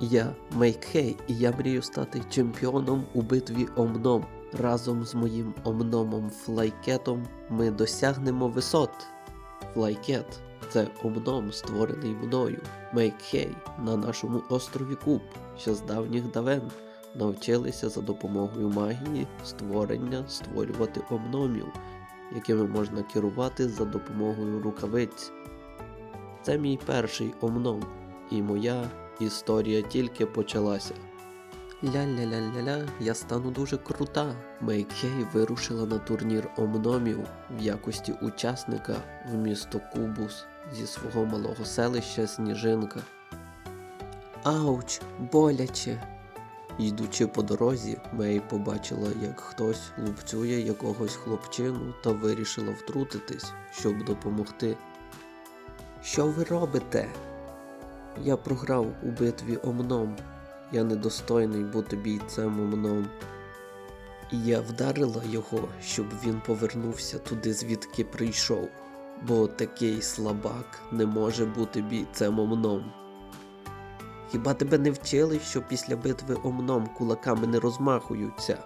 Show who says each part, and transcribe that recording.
Speaker 1: Я Мейкхей, і я мрію стати чемпіоном у битві Омном. Разом з моїм Омномом Флайкетом ми досягнемо висот. Флайкет це Омном, створений мною. Мейкхей на нашому острові Куб, що з давніх давен навчилися за допомогою магії створення створювати омномів, якими можна керувати за допомогою рукавиць. Це мій перший омном, і моя історія тільки почалася. Ля-ля-ля-ля-ля, я стану дуже крута. Мейкхей вирушила на турнір омномів в якості учасника в місто Кубус зі свого малого селища Сніжинка. Ауч, боляче. Йдучи по дорозі, Мей побачила, як хтось лупцює якогось хлопчину та вирішила втрутитись, щоб допомогти. Що ви робите? Я програв у битві омном. Я недостойний бути бійцем омном. І я вдарила його, щоб він повернувся туди, звідки прийшов, бо такий слабак не може бути бійцем омном. Хіба тебе не вчили, що після битви омном кулаками не розмахуються?